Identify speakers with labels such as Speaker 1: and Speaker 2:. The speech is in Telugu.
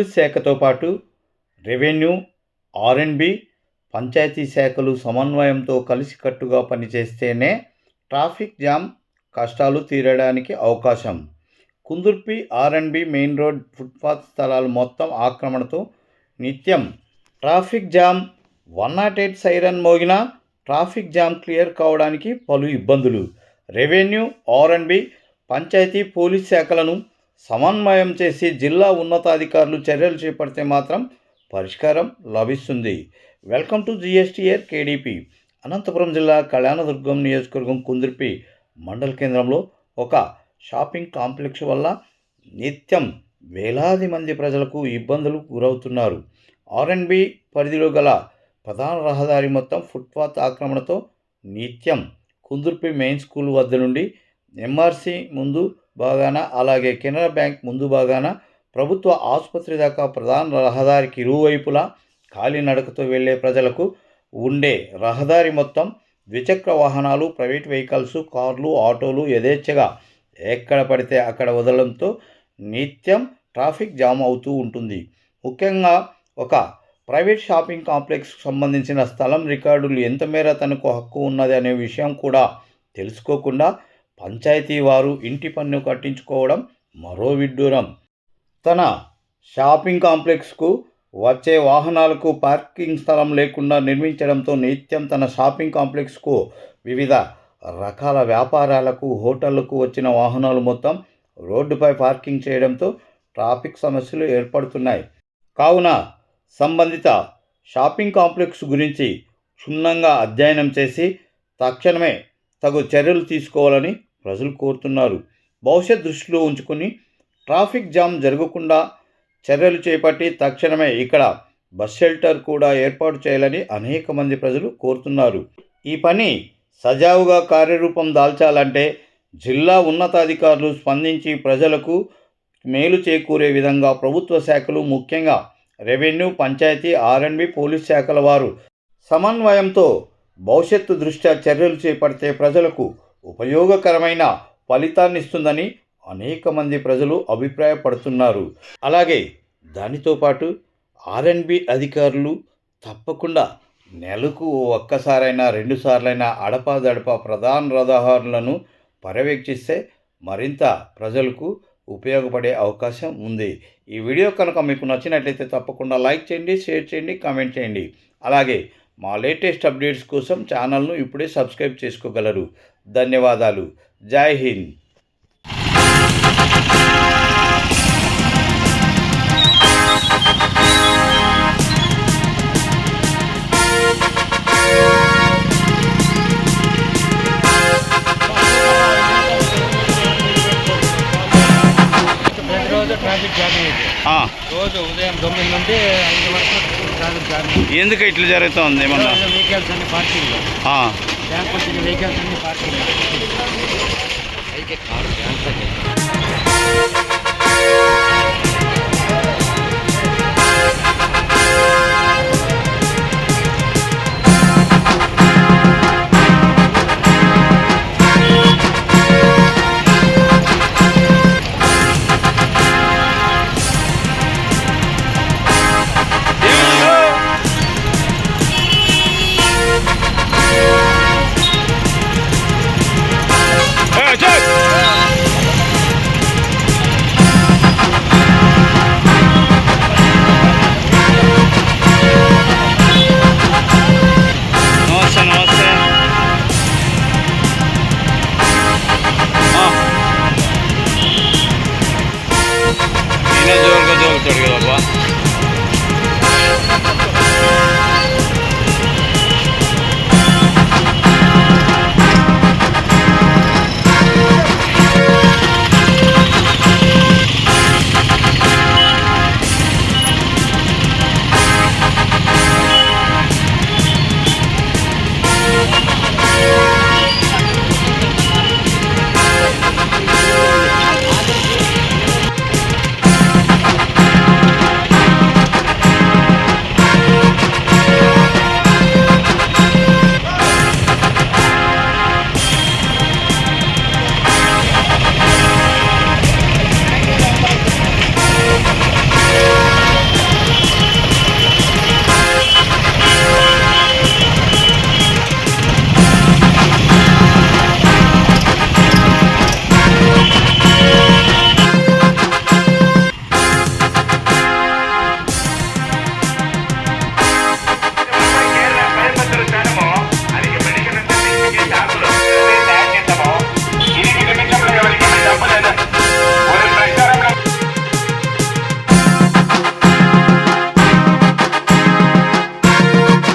Speaker 1: పోలీస్ శాఖతో పాటు రెవెన్యూ ఆర్ఎండ్బి పంచాయతీ శాఖలు సమన్వయంతో కలిసికట్టుగా పనిచేస్తేనే ట్రాఫిక్ జామ్ కష్టాలు తీరడానికి అవకాశం. కుందుర్పి ఆర్ఎండ్బి మెయిన్ రోడ్ ఫుట్పాత్ స్థలాలు మొత్తం ఆక్రమణతో నిత్యం traffic jam one not eight siren మోగిన traffic jam clear కావడానికి పలు ఇబ్బందులు. రెవెన్యూ ఆర్ఎండ్బి పంచాయతీ పోలీస్ శాఖలను సమన్వయం చేసి జిల్లా ఉన్నతాధికారులు చర్యలు చేపడితే మాత్రం పరిష్కారం లభిస్తుంది. Welcome to GSTR KDP. Anantapuram జిల్లా కళ్యాణదుర్గం నియోజకవర్గం కుందిరిపి మండల కేంద్రంలో ఒక షాపింగ్ కాంప్లెక్స్ వల్ల నిత్యం వేలాది మంది ప్రజలకు ఇబ్బందులు గురవుతున్నారు. ఆర్ఎన్బి పరిధిలో గల ప్రధాన రహదారి మొత్తం ఫుట్పాత్ ఆక్రమణతో నిత్యం కుందుర్పి మెయిన్ స్కూల్ వద్ద నుండి ఎంఆర్సి ముందు భాగాన అలాగే కెనరా బ్యాంక్ ముందు భాగాన ప్రభుత్వ ఆసుపత్రి దాకా ప్రధాన రహదారికి ఇరువైపులా కాలినడకతో వెళ్ళే ప్రజలకు ఉండే రహదారి మొత్తం ద్విచక్ర వాహనాలు ప్రైవేట్ వెహికల్స్ కార్లు ఆటోలు యథేచ్ఛగా ఎక్కడ పడితే అక్కడ వదలడంతో నిత్యం ట్రాఫిక్ జామ్ అవుతూ ఉంటుంది. ముఖ్యంగా ఒక ప్రైవేట్ షాపింగ్ కాంప్లెక్స్కు సంబంధించిన స్థలం రికార్డులు ఎంత మేర తనకు హక్కు ఉన్నది అనే విషయం కూడా తెలుసుకోకుండా పంచాయతీ వారు ఇంటి పన్ను కట్టించుకోవడం మరో విడ్డూరం. తన షాపింగ్ కాంప్లెక్స్కు వచ్చే వాహనాలకు పార్కింగ్ స్థలం లేకుండా నిర్మించడంతో నిత్యం తన షాపింగ్ కాంప్లెక్స్కు వివిధ రకాల వ్యాపారాలకు హోటళ్ళకు వచ్చిన వాహనాలు మొత్తం రోడ్డుపై పార్కింగ్ చేయడంతో ట్రాఫిక్ సమస్యలు ఏర్పడుతున్నాయి. కావున సంబంధిత షాపింగ్ కాంప్లెక్స్ గురించి క్షుణ్ణంగా అధ్యయనం చేసి తక్షణమే తగు చర్యలు తీసుకోవాలని ప్రజలు కోరుతున్నారు. భవిష్యత్ దృష్టిలో ఉంచుకొని ట్రాఫిక్ జామ్ జరగకుండా చర్యలు చేపట్టి తక్షణమే ఇక్కడ బస్ షెల్టర్ కూడా ఏర్పాటు చేయాలని అనేక మంది ప్రజలు కోరుతున్నారు. ఈ పని సజావుగా కార్యరూపం దాల్చాలంటే జిల్లా ఉన్నతాధికారులు స్పందించి ప్రజలకు మేలు చేకూరే విధంగా ప్రభుత్వ శాఖలు ముఖ్యంగా రెవెన్యూ పంచాయతీ ఆర్ఎండ్బి పోలీస్ శాఖల వారు సమన్వయంతో భవిష్యత్తు దృష్ట్యా చర్యలు చేపడితే ప్రజలకు ఉపయోగకరమైన ఫలితాన్ని ఇస్తుందని అనేక మంది ప్రజలు అభిప్రాయపడుతున్నారు. అలాగే దానితో పాటు ఆర్ఎన్బి అధికారులు తప్పకుండా నెలకు ఒక్కసారైనా రెండుసార్లైనా అడపాదడప ప్రధాన రహదారులను పర్యవేక్షిస్తే మరింత ప్రజలకు ఉపయోగపడే అవకాశం ఉంది. ఈ వీడియో కనుక మీకు నచ్చినట్లయితే తప్పకుండా లైక్ చేయండి షేర్ చేయండి కామెంట్ చేయండి. అలాగే మా లేటెస్ట్ అప్డేట్స్ కోసం ఛానల్ను ఇప్పుడే సబ్స్క్రైబ్ చేసుకోగలరు. ధన్యవాదాలు. జై హింద్.
Speaker 2: ప్రతిరోజు ట్రాఫిక్ జామింగ్ ఇది.
Speaker 1: ఆ,
Speaker 2: రోజు ఉదయం తొమ్మిది నుండి ఐదు వరకు ట్రాఫిక్ జామింగ్
Speaker 1: ఎందుకు ఇట్లా జరుగుతుంది ఏమన్నా?
Speaker 2: వెహికల్స్ అన్ని పార్కింగ్
Speaker 1: ఆ,
Speaker 2: బ్యాంక్ వచ్చిన వెహికల్స్ అన్ని పార్కింగ్ అయితే కారు బ్యాంక్